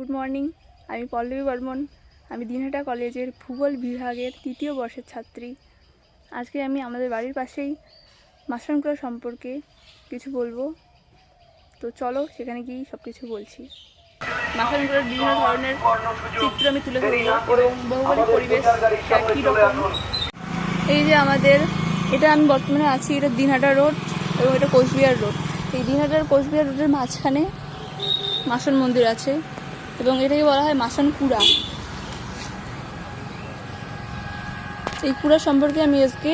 Good morning আমি পল্লবী বর্মন। আমি দিনহাটা কলেজের ভূগোল বিভাগের তৃতীয় বর্ষের ছাত্রী। আজকে আমি আমাদের বাড়ির পাশেই মাশরুমগুলো সম্পর্কে কিছু বলব। তো চলো সেখানে গিয়েই সব কিছু বলছি। মাশরুমগুলোর বিভিন্ন ধরনের চিত্র আমি তুলে ধরবো এবং ভৌগোলিক পরিবেশ এই যে আমাদের, এটা আমি বর্তমানে আছি, এটা দিনহাটা রোড এবং এটা কোচবিহার রোড। এই দিনহাটার কোচবিহার রোডের মাঝখানে মাসন মন্দির আছে। এবং এটাকে বলা হয় মাসান কুড়া। এই কুড়া সম্পর্কে আমি আজকে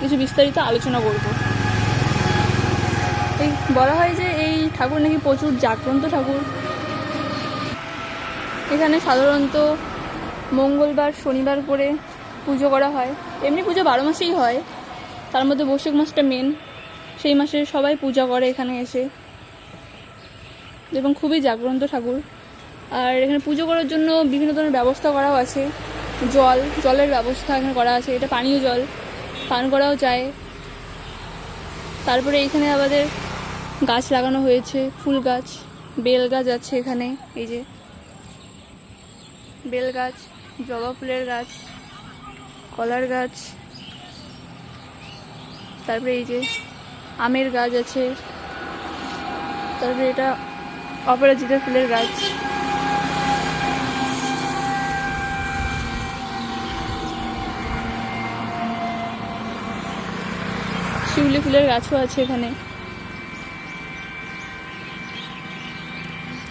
কিছু বিস্তারিত আলোচনা করব। এই বলা হয় যে এই ঠাকুর নাকি প্রচুর জাগ্রন্ত ঠাকুর। এখানে সাধারণত মঙ্গলবার, শনিবার করে পুজো করা হয়। এমনি পুজো বারো মাসেই হয়। তার মধ্যে বৈশাখ মাসটা মেন সেই মাসে সবাই পূজা করে এখানে এসে। এবং খুবই জাগ্রন্ত ঠাকুর। আর এখানে পুজো করার জন্য বিভিন্ন ধরনের ব্যবস্থা করাও আছে। জল, জলের ব্যবস্থা এখানে করা আছে। এটা পানীয় জল, পান করাও যায়। তারপরে এখানে আমাদের গাছ লাগানো হয়েছে, ফুল গাছ, বেল গাছ আছে এখানে, এই যে। বেল গাছ, জবা ফুলের গাছ, কলার গাছ, তারপরে এই যে আমের গাছ আছে। তারপরে এটা অপরাজিতা ফুলের গাছ। শিউলি ফুলের গাছও আছে এখানে।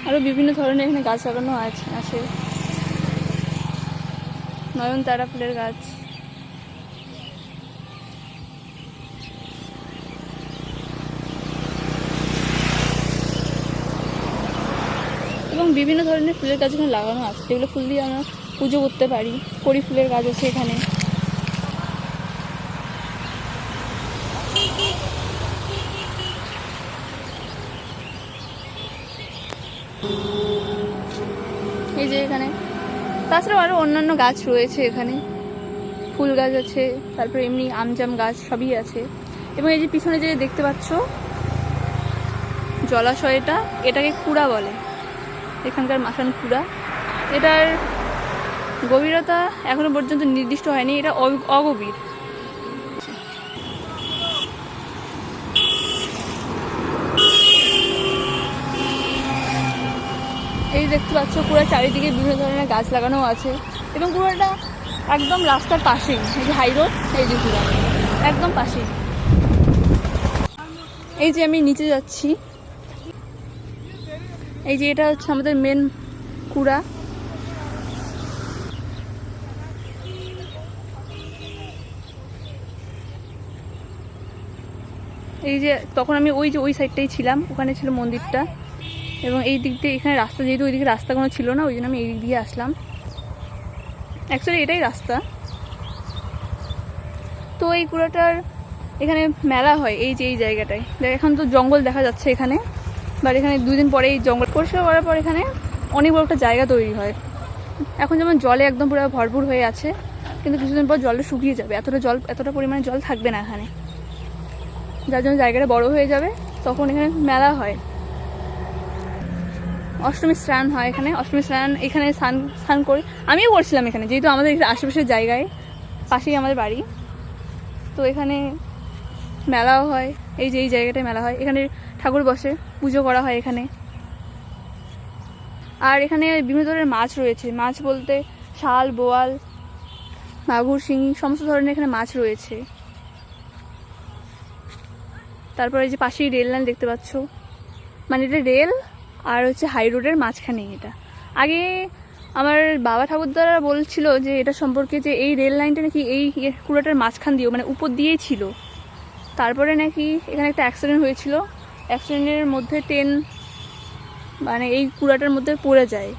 আরও বিভিন্ন ধরনের এখানে গাছ লাগানো আছে আছে। নয়নতারা ফুলের গাছ। এবং বিভিন্ন ধরনের ফুলের গাছ এখানে লাগানো আছে। যেগুলো ফুল দিয়ে আমরা পুজো করতে পারি। কড়ি ফুলের গাছ আছে এখানে। এই যে এখানে। তাছাড়াও আরও অন্যান্য গাছ রয়েছে এখানে। ফুল গাছ আছে, তারপরে এমনি আমজাম গাছ সবই আছে। এবং এই যে পিছনে যে দেখতে পাচ্ছ, জলাশয়টা, এটাকে কুড়া বলে। এখানকার মাসান কুড়া। এটার গভীরতা এখনও পর্যন্ত নির্দিষ্ট হয়নি, এটা অগভীর। দেখতে পাচ্ছ, পুরো চারিদিকে বিভিন্ন ধরনের গাছ লাগানো আছে এবং পুরোটা একদম রাস্তার পাশেই, এই যে হাই রোড এই যে একদম পাশেই। এই যে আমি নিচে যাচ্ছি। এই যে এটা হচ্ছে আমাদের মেন কুড়া। এই যে তখন আমি ওই যে ওই সাইডটাই ছিলাম, ওখানে ছিল মন্দিরটা। এবং এই দিক দিয়ে এখানে রাস্তা, যেহেতু ওইদিকে রাস্তা কোনো ছিল না, ওই জন্য আমি এই দিক দিয়ে আসলাম। অ্যাকচুয়ালি এটাই রাস্তা। তো এই কুড়াটার এখানে মেলা হয়, এই যে এই জায়গাটায়। এখন তো জঙ্গল দেখা যাচ্ছে এখানে বাট এখানে দুই দিন পরে এই জঙ্গল। পরিষ্কার করার পর এখানে অনেক বড় একটা জায়গা তৈরি হয়। এখন যেমন জলে একদম পুরো ভরপুর হয়ে আছে, কিন্তু কিছুদিন পর জলটা শুকিয়ে যাবে। এতটা জল, এতটা পরিমাণে জল থাকবে না এখানে। যার জন্য জায়গাটা বড় হয়ে যাবে, তখন এখানে মেলা হয়। অষ্টমী স্নান হয় এখানে, অষ্টমী স্নান এখানে স্নান স্নান করি। আমিও করছিলাম এখানে, যেহেতু আমাদের আশেপাশের জায়গায়, পাশেই আমাদের বাড়ি। তো এখানে মেলাও হয়, এই যে এই জায়গাটায় মেলা হয়। এখানে ঠাকুর বসে, পুজো করা হয় এখানে। আর এখানে বিভিন্ন ধরনের মাছ রয়েছে। মাছ বলতে শাল, বোয়াল, মাগুর, শিঙি, সমস্ত ধরনের এখানে মাছ রয়েছে। তারপরে যে পাশেই রেল লাইন দেখতে পাচ্ছ। মানে এটা রেল আর হচ্ছে হাই রোডের মাঝখানে এটা। আগে আমার বাবা ঠাকুরদারা বলছিল যে এটা সম্পর্কে যে এই রেল লাইনটা নাকি এই কুড়াটার মাঝখান দিয়েও মানে উপর দিয়েই ছিল। তারপরে নাকি এখানে একটা অ্যাক্সিডেন্ট হয়েছিল। অ্যাক্সিডেন্টের মধ্যে ট্রেন মানে এই কুড়াটার মধ্যে পড়ে যায়।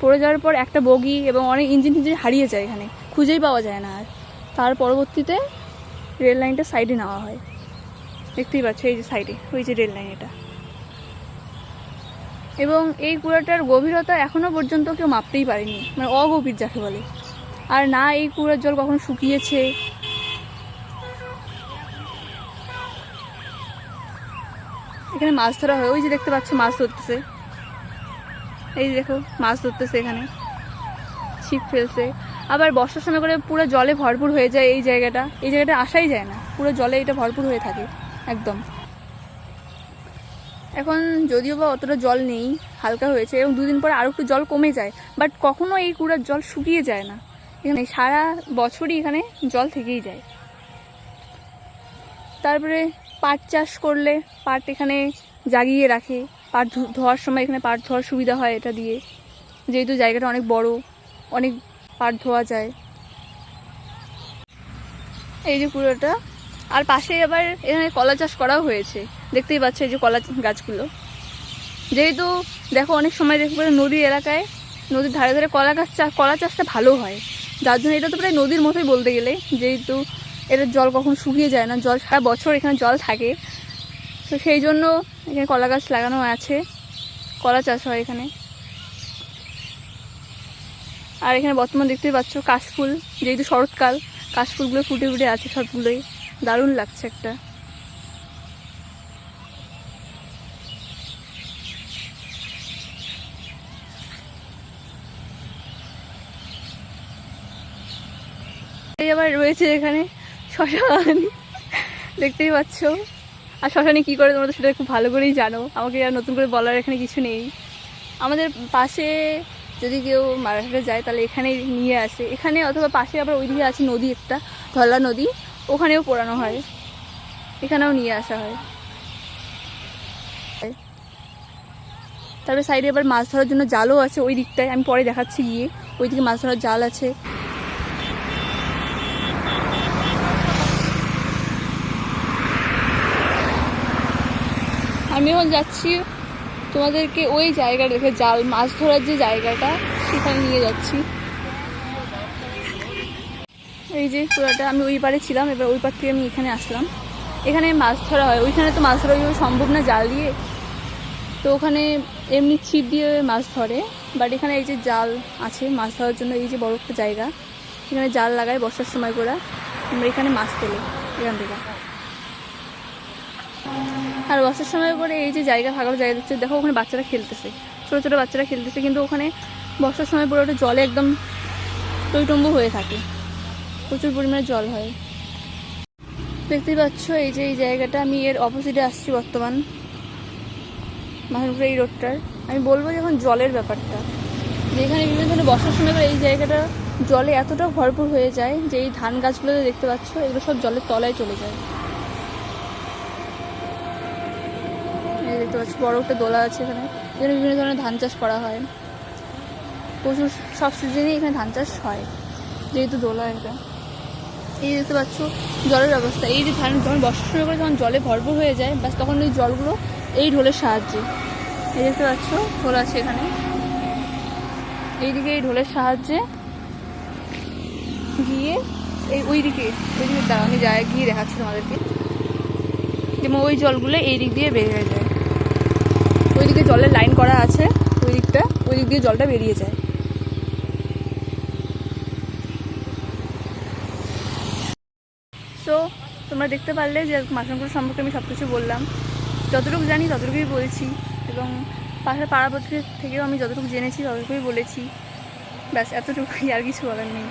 পড়ে যাওয়ার পর একটা বগি এবং অনেক ইঞ্জিন টিঞ্জিন হারিয়ে যায় এখানে, খুঁজেই পাওয়া যায় না আর। তার পরবর্তীতে রেল লাইনটা সাইডে নেওয়া হয়। দেখতেই পাচ্ছ এই যে সাইডে ওই যে রেল লাইন এটা। এবং এই কুড়াটার গভীরতা এখনও পর্যন্ত কেউ মাপতেই পারেনি মানে অগভীর যাকে বলে। আর না, এই কুড়ার জল কখনো শুকিয়েছে। এখানে মাছ ধরা হয়, ওই যে দেখতে পাচ্ছ মাছ ধরতেছে। এই যে দেখো, মাছ ধরতেছে এখানে। ছিপ ফেলছে। আবার বর্ষার সময় করে পুরো জলে ভরপুর হয়ে যায় এই জায়গাটা। এই জায়গাটা আসাই যায় না, পুরো জলে এটা ভরপুর হয়ে থাকে, একদম। এখন যদিও বা অতটা জল নেই, হালকা হয়েছে এবং দুদিন পর আরও একটু জল কমে যায় বাট কখনো এই কুড়ার জল শুকিয়ে যায় না। এখানে সারা বছরই এখানে জল থেকেই যায়। তারপরে পাট চাষ করলে পাট এখানে জাগিয়ে রাখে, পাট ধোয়ার সময় এখানে পাট ধোয়ার সুবিধা হয় এটা দিয়ে। যেহেতু জায়গাটা অনেক বড়, অনেক পাট ধোয়া যায়। এই যে পুরোটা আর পাশে আবার এখানে কলা চাষ করাও হয়েছে। দেখতেই পাচ্ছ এই যে কলা গাছগুলো। যেহেতু দেখো অনেক সময় দেখবে নদী এলাকায় নদীর ধারে ধারে কলা গাছ চাষ কলা চাষটা ভালো হয়। যার জন্য এটা তো প্রায় নদীর মতোই বলতে গেলে, যেহেতু এটার জল কখন শুকিয়ে যায় না, জল সারা বছর এখানে জল থাকে। তো সেই জন্য এখানে কলা গাছ লাগানো আছে, কলা চাষ হয় এখানে। আর এখানে বর্তমান দেখতেই পাচ্ছ কাশফুল, যেহেতু শরৎকাল, কাশফুলগুলো ফুটে ফুটে আছে সবগুলোই। দারুণ লাগছে একটা। আবার রয়েছে এখানে শ্মশান। দেখতেই পাচ্ছ। আর শ্মশানে কী করে তোমরা তো সেটা খুব ভালো করেই জানো। আমাকে আর নতুন করে বলার এখানে কিছু নেই। আমাদের পাশে যদি কেউ মারাঠাটা যায়, তাহলে এখানে নিয়ে আসে। এখানে অথবা পাশে আবার ওইদিকে আছে নদী একটা, ধলা নদী। ওখানেও পোড়ানো হয়। এখানেও নিয়ে আসা হয়। তারপরে সাইডে আবার মাছ ধরার জন্য জালও আছে ওই দিকটায়, আমি পরে দেখাচ্ছি গিয়ে। ওই দিকে মাছ ধরার জাল আছে। আমি এখন যাচ্ছি তোমাদেরকে ওই জায়গা দেখে জাল, মাছ ধরার যে জায়গাটা, সেখানে নিয়ে যাচ্ছি। এই যে পুরাটা আমি ওই পারে ছিলাম, এবার ওই পার থেকে আমি এখানে আসলাম। এখানে মাছ ধরা হয়। ওইখানে তো মাছ ধরা ওইভাবে সম্ভব না জাল দিয়ে। তো ওখানে এমনি ছিপ দিয়ে মাছ ধরে। বাট এখানে এই যে জাল আছে, মাছ ধরার জন্য এই যে বড় একটা জায়গা। এখানে জাল লাগায় বর্ষার সময় করে। আমরা এখানে মাছ তোলে এখান থেকে। আর বর্ষার সময় করে এই যে জায়গা ফাঁকা জায়গা দিচ্ছে দেখো ওখানে বাচ্চারা খেলতেছে। ছোটো ছোটো বাচ্চারা খেলতেছে, কিন্তু ওখানে বর্ষার সময় পরে ওটা জলে একদম টইটম্বু হয়ে থাকে। প্রচুর পরিমাণে জল হয়। দেখতেই পাচ্ছ, এই যে এই জায়গাটা, আমি এর অপোজিটে আসছি বর্তমান মাথানপুরে এই রোডটার আমি বলব যখন জলের ব্যাপারটা, যে এখানে বিভিন্ন ধরনের বর্ষার সময় এই জায়গাটা জলে এতটা ভরপুর হয়ে যায় যে এই ধান গাছগুলো দেখতে পাচ্ছ, এগুলো সব জলের তলায় চলে যায়। দেখতে পাচ্ছি, বড় একটা দোলা আছে এখানে এখানে বিভিন্ন ধরনের ধান চাষ করা হয়। প্রচুর সব সিজনেই এখানে ধান চাষ হয়, যেহেতু দোলা এটা এই দেখতে পাচ্ছ, জলের ব্যবস্থা। এই যে ধান, যখন বর্ষার সময় করে যখন জলে ভরপুর হয়ে যায়। ব্যাস, তখন ওই জলগুলো এই ঢোলের সাহায্যে। এই দেখতে পাচ্ছ ঢোল আছে এখানে। এইদিকে এই ঢোলের সাহায্যে গিয়ে এই ওইদিকে ওইদিকে দাঁড়া আমি যাই গিয়ে দেখাচ্ছি তোমাদেরকে। যেমন ওই জলগুলো এই দিক দিয়ে বেরিয়ে যায়। ওইদিকে জলের লাইন করা আছে, ওই দিকটা, ওই দিক দিয়ে জলটা বেরিয়ে যায়। সো তোমরা দেখতে পারলে যে মাশরুমগুলো সম্পর্কে আমি সব কিছু বললাম। যতটুকু জানি ততটুকুই বলেছি এবং পাশের পাড়া প্রতিবেশী থেকেও আমি যতটুকু জেনেছি ততটুকুই বলেছি। ব্যাস, এতটুকুই আর কিছু বলার নেই।